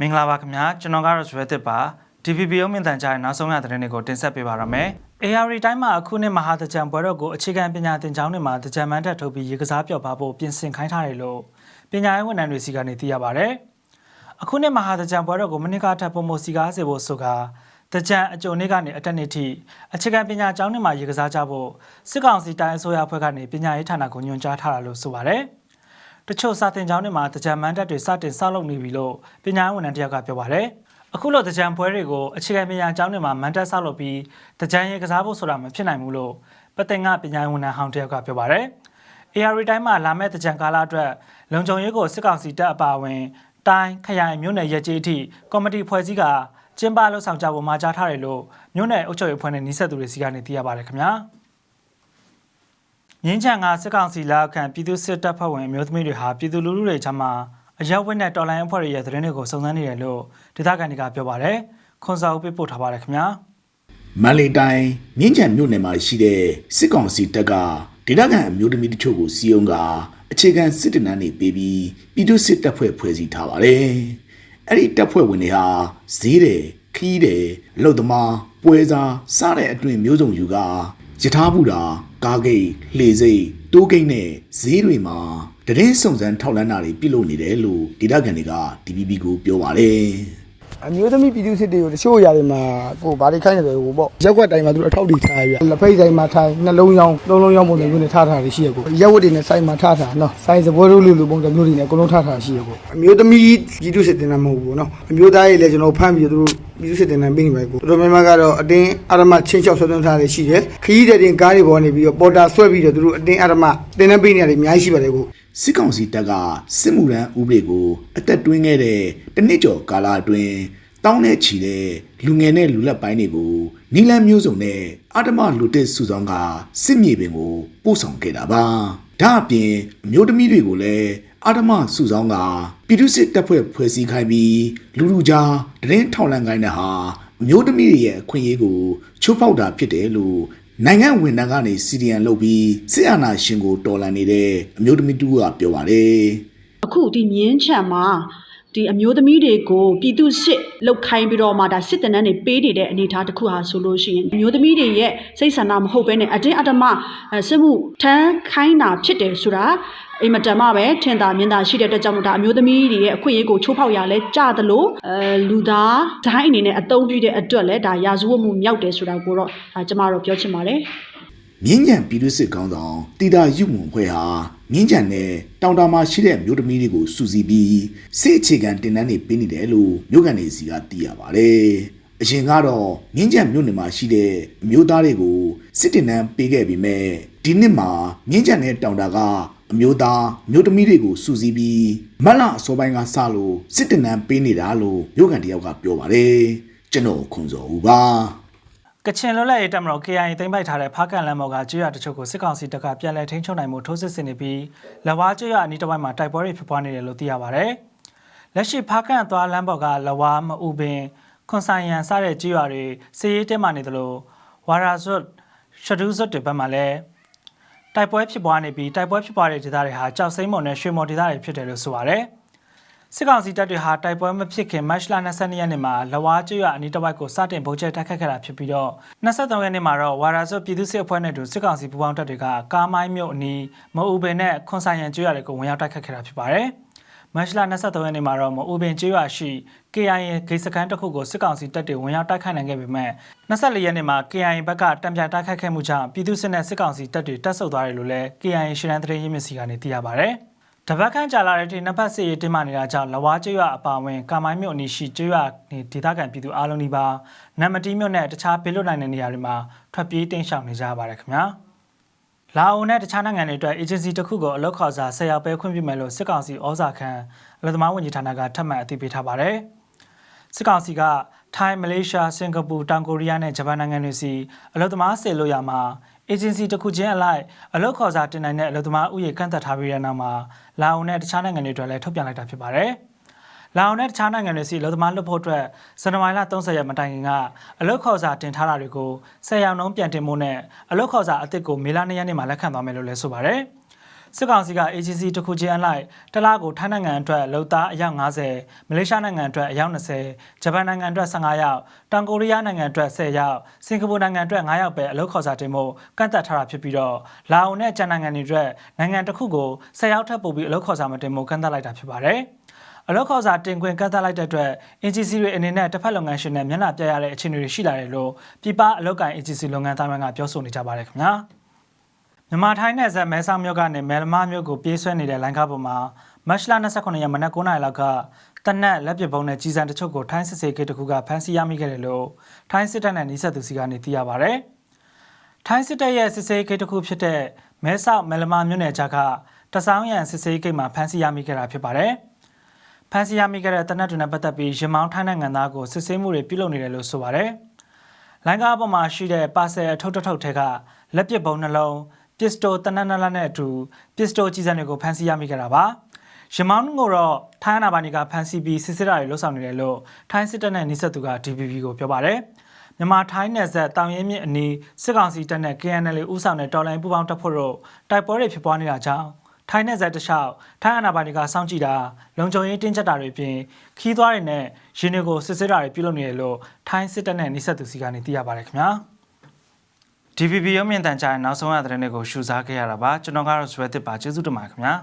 မင်္ဂလာပါခင်ဗျာကျွန်တော်ကတော့ရွှဲတစ်ပါ DVB ရုံးမြင့်တန်ကြားရဲ့နောက်ဆုံးရသတင်းတွေကိုတင်ဆက်ပေးပါရမယ် AR တိုင်းမှာအခုနှစ်မဟာတကြံပွဲတော်ကိုအခြေခံပညာသင်ကျောင်းတွေမှာတကြံမန်းတက်ထုတ်ပြီးရေကစားပြော့ပါဖို့ပြင်ဆင်ခိုင်းထားတယ်လို့ပညာရေးဝန်ထမ်းတွေစီကနေသိရပါဗျအခုနှစ်မဟာတကြံပွဲတော်ကိုမနစ်ကထပ်ပုံမစီကားစေဖို့ဆိုကတကြံအကြုံနေ့ကနေအတက်နေ့ထိအခြေခံပညာကျောင်းတွေမှာရေကစားကြဖို့စစ်ကောင်စီတိုင်းအစိုးရအဖွဲ့ကနေပညာရေးဌာနကညွှန်ကြားထားတာလို့ဆိုပါတယ် တချို့စာတင်ကျောင်းတွေမှာတကြံမန်းတက်တွေစတင်ဆောက်လုပ်နေပြီလို့ပညာရေးဝန်ထမ်းတယောက်ကပြောပါတယ်။အခုလိုတကြံပွဲတွေကိုအခြေခံပညာကျောင်းတွေမှာမန်းတက်ဆောက်လုပ်ပြီးတကြံရေကစားဖို့ဆိုတာမဖြစ်နိုင်ဘူးလို့ပတင်ကပညာရေးဝန်ထမ်းဟောင်းတယောက်ကပြောပါတယ်။ AR တိုင်းမှာလာမဲ့တကြံကာလအတွက်လုံခြုံရေးကိုစစ်ကောင်စီတပ်အပါအဝင်တိုင်းခရိုင်မြို့နယ်ရဲကြီးအထိကော်မတီဖွဲ့စည်းကကျင်းပလှုပ်ဆောင်ကြဖို့မှာကြားထားတယ်လို့မြို့နယ်အုပ်ချုပ်ရေးအဖွဲ့နဲ့နှိစက်သူတွေစီကနေသိရပါတယ်ခင်ဗျာ။ ငင်းချံကစစ်ကောင်စီလက်အောက်ခံပြည်သူစစ်တပ်ဖွဲ့ဝင်အမျိုးသမီးတွေဟာပြည်သူလူထုတွေကြားမှာအရောက်ဝက်နဲ့တော်လိုင်းအဖွဲ့တွေရဲ့သတင်းတွေကိုစုံစမ်းနေတယ်လို့ဒေသခံတွေကပြောပါတယ်။ခွန်စာအုပ်ပေးပို့ထားပါတယ်ခင်ဗျာ။မန္တလေးတိုင်းမြင်းချံမြို့နယ်မှာရှိတဲ့စစ်ကောင်စီတပ်ကဒေသခံအမျိုးသမီးတချို့ကိုစီယုံကအခြေခံစစ်တပ်နန်းတွေပေးပြီးပြည်သူစစ်တပ်ဖွဲ့ဖွဲ့စည်းထားပါတယ်။အဲ့ဒီတပ်ဖွဲ့ဝင်တွေဟာဈေးတယ်ခီးတယ်အလုတ်သမားပွဲစားစတဲ့အတွင်မျိုးစုံယူက ယထာဘူးတာကားဂိတ်လှေစိတ်တိုးဂိတ်နဲ့ဈေးတွေမှာတရင်စုံစမ်းထောက်လန်းတာတွေပြုလုပ်နေတယ်လို့ဒေသခံတွေက DPP ကိုပြောပါတယ်။ အမျိုးသမီးပြည်သူစစ်တွေကိုတချို့ຢာတွေမှာကိုဘာတွေခိုင်းနေတယ်ဟိုပေါ့ရက်ွက်တိုင်းမှာသူတို့အထောက်တွေထားရပြလက်ဖိတ်ဆိုင်မှာထားနှလုံးရောင်းသုံးလုံးရောင်းပုံစံမျိုးနဲ့ထားထားတွေရှိရကိုရက်ဝက်တွေနဲ့ဆိုင်မှာထားထားနော်ဆိုင်စပွဲတို့လူလူပုံစံမျိုးတွေနဲ့အကုန်လုံးထားထားရှိရကိုအမျိုးသမီးပြည်သူစစ်တင်တာမဟုတ်ဘူးနော်အမျိုးသားတွေလည်းကျွန်တော်ဖမ်းပြီးသူတို့ပြည်သူစစ်တင်တာပြီးနေပါကိုတို့မြန်မာကတော့အတင်းအာရမချင်းချောက်ဆွသွင်းထားတွေရှိတယ်ခရီးတဲ့တင်ကားတွေပေါ်နေပြီးတော့ပေါ်တာဆွဲပြီးတော့သူတို့အတင်းအာရမတင်နေပေးနေရတယ်အများကြီးရှိပါတယ်ကို စစ်ကောင်စီတပ်ကစစ်မှုရန်ဥပဒေကိုအသက်တွင်းခဲ့တဲ့တနစ်ကျော်ကာလအတွင်းတောင်းနဲ့ချီတဲ့လူငယ်နဲ့လူလက်ပိုင်းတွေကိုနီလန်မျိုးစုံနဲ့အာတမလူတစ်စုဆောင်ကစစ်မြေပြင်ကိုပို့ဆောင်ခဲ့တာပါဒါအပြင်အမျိုးသမီးတွေကိုလည်းအာတမစုဆောင်ကပြည်သူစစ်တပ်ဖွဲ့ဖွဲ့စည်းခိုင်းပြီးလူလူကြားတရင်ထောက်လန့်ခိုင်းတဲ့ဟာအမျိုးသမီးတွေရဲ့အခွင့်အရေးကိုချိုးဖောက်တာဖြစ်တယ်လို့ နိုင်ငံဝန်ထမ်းကနေစီဒီအန်လုပ်ပြီးစစ်အာဏာရှင်ကိုတော်လှန်နေတဲ့အမျိုးသမီးတူကပြောပါတယ်အခုဒီမြင်းချံမှာ ဒီအမျိုးသမီးတွေကိုပြည်သူစစ်လောက်ခိုင်းပြီးတော့မှဒါစစ်တနန်းတွေပေးနေတဲ့အနေအထားတစ်ခုဟာဆိုလို့ရှိရင်အမျိုးသမီးတွေရဲ့စိတ်ဆန္ဒမဟုတ်ဘဲနဲ့အတင်းအဓမ္မအဲစစ်မှုထမ်းခိုင်းတာဖြစ်တယ်ဆိုတာအိမ်မတန်မှပဲထင်သာမြင်သာရှိတဲ့အတွက်ကြောင့်မို့ဒါအမျိုးသမီးတွေရဲ့အခွင့်အရေးကိုချိုးဖောက်ရလဲကြသလိုအဲလူသားဒိုင်းအနေနဲ့အသုံးပြုတဲ့အတွက်လဲဒါရာဇဝတ်မှုမြောက်တယ်ဆိုတာကိုတော့ဒါကျမတို့ပြောချင်ပါတယ် မြင်းကြံပြည်သူစစ်ကောင်းဆောင်တီတာယူမွန်ဖွဲ့ဟာမြင်းကြံနဲ့တောင်တာမှာရှိတဲ့မြို့သမီးတွေကိုစူစီပြီးစစ်အခြေခံတင်နန်းတွေပေးနေတယ်လို့မြို့ကန်တွေစီကသိရပါတယ်။အရင်ကတော့မြင်းကြံမြို့နယ်မှာရှိတဲ့အမျိုးသားတွေကိုစစ်တင်နန်းပေးခဲ့ပြီးမဲ့ဒီနှစ်မှာမြင်းကြံနဲ့တောင်တာကအမျိုးသားမြို့သမီးတွေကိုစူစီပြီးမတ်လအစောပိုင်းကစလို့စစ်တင်နန်းပေးနေတာလို့မြို့ကန်တယောက်ကပြောပါတယ်။ကျွန်တော်ခွန်စောဦးပါ။ ကချင်လွတ်လပ်ရေးတပ်မတော် KIA သိမ်းပိုက်ထားတဲ့ဖားကန်လမ်းပေါ်ကကျွရတချို့ကိုစစ်ကောင်စီတပ်ကပြန်လည်ထိန်းချုပ်နိုင်မှုထိုးစစ်ဆင်နေပြီးလက်ဝါးကျွရအနီးတစ်ဝိုက်မှာတိုက်ပွဲတွေဖြစ်ပွားနေတယ်လို့သိရပါဗျ။လက်ရှိဖားကန်သွားလမ်းပေါ်ကလက်ဝါးမအူပင်ခွန်ဆိုင်ရန်စတဲ့ကျွရတွေစီရေးတက်မှနေတယ်လို့ဝါရာဇွတ်ရှဒူးဇွတ်တွေဘက်မှာလည်းတိုက်ပွဲဖြစ်ပွားနေပြီးတိုက်ပွဲဖြစ်ပွားတဲ့ဒေသတွေဟာကြောက်စိမ့်မော်နဲ့ရွှေမော်ဒေသတွေဖြစ်တယ်လို့ဆိုပါတယ်။ စစ်ကောင်စီတပ်တွေဟာတိုက်ပွဲမဖြစ်ခင်မတ်လ22ရက်နေ့မှာလဝါကျွရအနီးတစ်ဝိုက်ကိုစတင်ဗုံးကျဲတိုက်ခတ်ခဲ့တာဖြစ်ပြီးတော့23ရက်နေ့မှာတော့ဝါရာဇွတ်ပြည်သူ့စစ်အဖွဲ့နဲ့အတူစစ်ကောင်စီပူးပေါင်းတပ်တွေကကားမိုင်းမြို့အနီးမအူပင်နဲ့ခွန်ဆိုင်ရန်ကျွရတွေကိုဝင်ရောက်တိုက်ခတ်ခဲ့တာဖြစ်ပါတယ်။မတ်လ23ရက်နေ့မှာတော့မအူပင်ကျွရရှိ KIA ဂိတ်စခန်းတစ်ခုကိုစစ်ကောင်စီတပ်တွေဝင်ရောက်တိုက်ခိုက်နိုင်ခဲ့ပေမဲ့24ရက်နေ့မှာ KIA ဘက်ကတံပြန်တိုက်ခိုက်ခဲ့မှုကြောင့်ပြည်သူ့စစ်နဲ့စစ်ကောင်စီတပ်တွေတပ်ဆုတ်သွားတယ်လို့လည်း KIA ရှမ်းသတင်းရင်းမြစ်စီကနေသိရပါဗျ။ တပတ်ခန့်ကြာလာတဲ့ထိနှစ်ဖက်စစ်ရေးတင်းမာနေတာကြောင့်လဝါကျွရအပါအဝင်ကာမိုင်းမြို့အနီးရှိကျွရနေဒေသခံပြည်သူအလုံးဒီပါနမ်မတီးမြို့နဲ့တခြားဘေးလွတ်နိုင်တဲ့နေရာတွေမှာထွက်ပြေးတိမ်းရှောင်နေကြရပါတယ်ခင်ဗျာလာအိုနဲ့တခြားနိုင်ငံတွေအတွက် agency တစ်ခုကိုအလောက်ခေါ်စာဆက်ရောက်ပဲခွင့်ပြုမယ်လို့စစ်ကောင်စီဩဇာခံအလို့သမားဝန်ကြီးဌာနကထပ်မံအသိပေးထားပါတယ်စစ်ကောင်စီကထိုင်းမလေးရှားစင်ကာပူတောင်ကိုရီးယားနဲ့ဂျပန်နိုင်ငံတွေစီအလို့သမားစေလို့ရမှာ agency တစ်ခုချင်းအလိုက်အလုပ်ခေါ်စာတင်နိုင်တဲ့အလုပ်သမားဥယျာဉ်ကန့်သက်ထားပြီးတဲ့နောက်မှာလာအိုနဲ့တခြားနိုင်ငံတွေအတွက်လည်းထုတ်ပြန်လိုက်တာဖြစ်ပါတယ်။လာအိုနဲ့တခြားနိုင်ငံတွေစီအလုပ်သမားလွတ်ဖို့အတွက်ဇန်နဝါရီလ30ရက်မတိုင်ခင်ကအလုပ်ခေါ်စာတင်ထားတာတွေကို10ရောင်နှုန်းပြန်တင်ဖို့နဲ့အလုပ်ခေါ်စာအသစ်ကိုမေလ2ရက်နေ့မှာလက်ခံသွားမယ်လို့လည်းဆိုပါတယ်။ စစ်ကောင်စီက AGC တစ်ခုချင်းအလိုက်တစ်လကိုထိုင်းနိုင်ငံအတွက်လုံသားအယောက်90မလေးရှားနိုင်ငံအတွက်အယောက်20ဂျပန်နိုင်ငံအတွက်15ယောက်တောင်ကိုရီးယားနိုင်ငံအတွက်10ယောက်စင်ကာပူနိုင်ငံအတွက်9ယောက်ပဲအလုပ်ခေါ်စာတင်ဖို့ကန့်သက်ထားတာဖြစ်ပြီးတော့လာအိုနဲ့ကျန်နိုင်ငံတွေအတွက်နိုင်ငံတစ်ခုကို10ယောက်ထပ်ပို့ပြီးအလုပ်ခေါ်စာမတင်ဖို့ကန့်သက်လိုက်တာဖြစ်ပါတယ်အလောက်ခေါ်စာတင်ခွင့်ကန့်သတ်လိုက်တဲ့အတွက် agency တွေအနေနဲ့တစ်ဖက်လုပ်ငန်းရှင်နဲ့မျက်နှာပြရတဲ့အခြေအနေတွေရှိလာတယ်လို့ပြည်ပအလုပ်ကိုင် agency လုပ်ငန်းသားများကပြောဆိုနေကြပါတယ်ခင်ဗျာ မြန်မာထိုင်းနယ်စပ်မဲဆောက်မြို့ကနေမဲလမမြို့ကိုပြေးဆွဲနေတဲ့လိုင်းကားပေါ်မှာမတ်လ29ရက်မနက်9:00နာရီလောက်ကတနက်လက်ပစ်ပုံးနဲ့ကြီးစံတချို့ကိုထိုင်းစစ်ဆေးဂိတ်တစ်ခုကဖမ်းဆီးရမိခဲ့တယ်လို့ထိုင်းစစ်တပ်နဲ့နှိစက်သူစီကနေသိရပါဗျ။ထိုင်းစစ်တပ်ရဲ့စစ်ဆေးဂိတ်တစ်ခုဖြစ်တဲ့မဲဆောက်မဲလမမြို့နယ်ကြားကတဆောင်းရန်စစ်ဆေးဂိတ်မှာဖမ်းဆီးရမိခဲ့တာဖြစ်ပါတယ်။ဖမ်းဆီးရမိခဲ့တဲ့တနက်တွေနဲ့ပတ်သက်ပြီးရမောင်းထိုင်းနိုင်ငံသားကိုစစ်ဆေးမှုတွေပြုလုပ်နေတယ်လို့ဆိုပါတယ်။လိုင်းကားအပေါ်မှာရှိတဲ့ပါဆယ်အထုပ်တစ်ထုပ်ထဲကလက်ပစ်ဗုံးနှလုံး ပစ္စတိုတနက်နက်လက်နဲ့အတူပစ္စတိုကြီးစံတွေကိုဖမ်းဆီးရမိခဲ့တာပါ။ရမောင်းကိုတော့ထိုင်းအနာဘာနီကဖမ်းဆီးပြီးစစ်စစ်တာတွေလှုပ်ဆောင်နေတယ်လို့ထိုင်းစစ်တပ်နဲ့နှိစက်သူက DPP ကိုပြောပါတယ်။မြန်မာထိုင်းနယ်စပ်တောင်ရဲမြစ်အနီးစစ်ကောင်စီတပ်နဲ့ KNL ဦးဆောင်တဲ့တော်လိုင်းပူးပေါင်းတပ်ဖွဲ့တို့တိုက်ပွဲတွေဖြစ်ပွားနေတာကြောင့်ထိုင်းနယ်စပ်တလျှောက်ထိုင်းအာဏာပိုင်တွေကစောင့်ကြည့်တာလုံခြုံရေးတင်းကျပ်တာတွေအပြင်ခီးသွားတွေနဲ့ရင်းတွေကိုစစ်စစ်တာတွေပြုလုပ်နေတယ်လို့ထိုင်းစစ်တပ်နဲ့နှိစက်သူစီကနေသိရပါတယ်ခင်ဗျာ DVB ရုံးမြင့်တန်ကြားရဲ့နောက်ဆုံးရတဲ့တဲ့တွေကိုရှုစားခဲ့ရတာပါကျွန်တော်ကတော့ဇွဲတစ်ပါကျေးဇူးတင်ပါတယ်ခင်ဗျာ